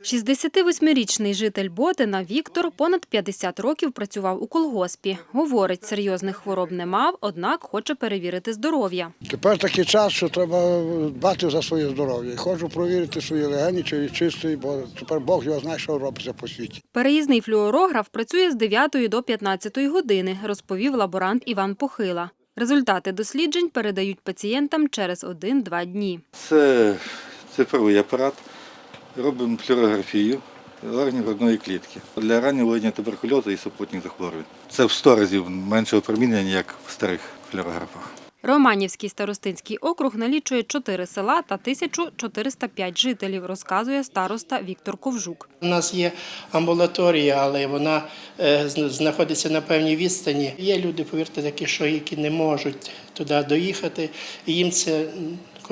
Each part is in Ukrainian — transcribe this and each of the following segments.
68-річний житель Ботина Віктор понад 50 років працював у колгоспі. Говорить, серйозних хвороб не мав, однак хоче перевірити здоров'я. Тепер такий час, що треба дбати за своє здоров'я. І Хочу провірити свої легені, чи чистий, бо тепер Бог його знає, що робиться по світі. Переїзний флюорограф працює з 9 до 15 години, розповів лаборант Іван Похила. Результати досліджень передають пацієнтам через 1-2 дні. Це цифровий апарат. Робимо флюорографію органів грудної клітки для раннього виявлення туберкульозу і супутніх захворювань. Це в 100 разів менше опромінення, як в старих флюорографах. Романівський старостинський округ налічує 4 села та 1405 жителів, розказує староста Віктор Ковжук. У нас є амбулаторія, але вона е, знаходиться на певній відстані. Є люди, повірте, такі, що які не можуть туди доїхати, і їм це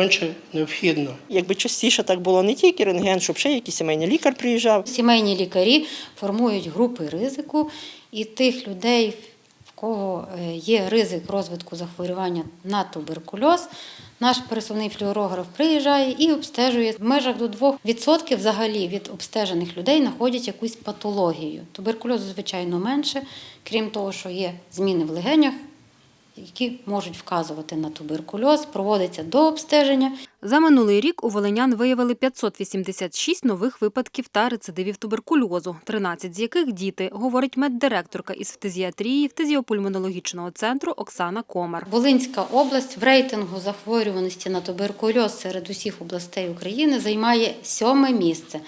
конче необхідно. Якби частіше так було не тільки рентген, щоб ще якийсь сімейний лікар приїжджав. Сімейні лікарі формують групи ризику, і тих людей, в кого е, є ризик розвитку захворювання на туберкульоз, наш пересувний флюорограф приїжджає і обстежує в межах до 2% взагалі від обстежених людей знаходять якусь патологію. Туберкульозу, звичайно, менше, крім того, що є зміни в легенях. Які можуть вказувати на туберкульоз, проводиться до обстеження. За минулий рік у волинян виявили 586 нових випадків та рецидивів туберкульозу, 13 з яких діти, говорить меддиректорка із фтизіатрії фтизіопульмонологічного центру Оксана Комар. Волинська область в рейтингу захворюваності на туберкульоз серед усіх областей України займає сьоме місце.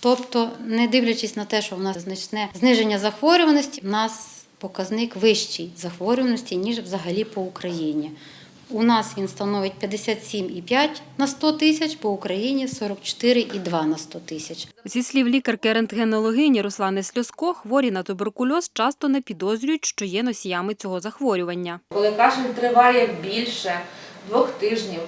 Тобто, не дивлячись на те, що в нас значне зниження захворюваності, в нас показник вищий захворюваності, ніж взагалі по Україні. У нас він становить 57,5 на 100 тисяч, по Україні 44,2 на 100 тисяч. Зі слів лікарки-рентгенологині Руслани Сльоско, хворі на туберкульоз часто не підозрюють, що є носіями цього захворювання. Коли кашель триває більше двох тижнів,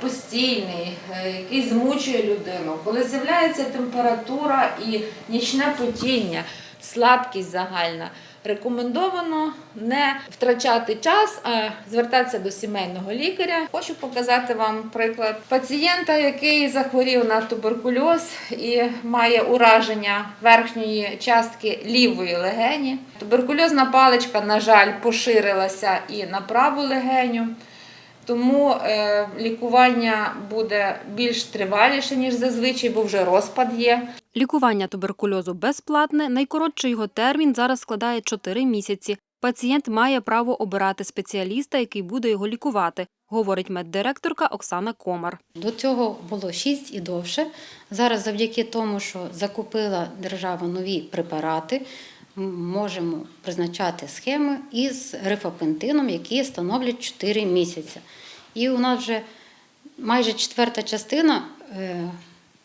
постійний, е, який змучує людину, коли з'являється температура і нічне потіння, слабкість загальна, рекомендовано не втрачати час, а звертатися до сімейного лікаря. Хочу показати вам приклад пацієнта, який захворів на туберкульоз і має ураження верхньої частки лівої легені. Туберкульозна паличка, на жаль, поширилася і на праву легеню. Тому е, лікування буде більш триваліше, ніж зазвичай, бо вже розпад є. Лікування туберкульозу безплатне, найкоротший його термін зараз складає 4 місяці. Пацієнт має право обирати спеціаліста, який буде його лікувати, говорить меддиректорка Оксана Комар. До цього було 6 і довше. Зараз, завдяки тому, що закупила держава нові препарати, можемо призначати схеми із рифапентином, які становлять 4 місяці. І у нас вже майже четверта частина е,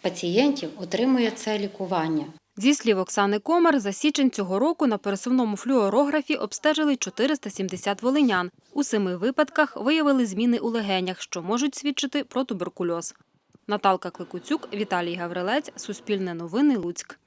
пацієнтів отримує це лікування. Зі слів Оксани Комар, за січень цього року на пересувному флюорографі обстежили 470 волинян. У семи випадках виявили зміни у легенях, що можуть свідчити про туберкульоз. Наталка Кликуцюк, Віталій Гаврилець, Суспільне новини, Луцьк.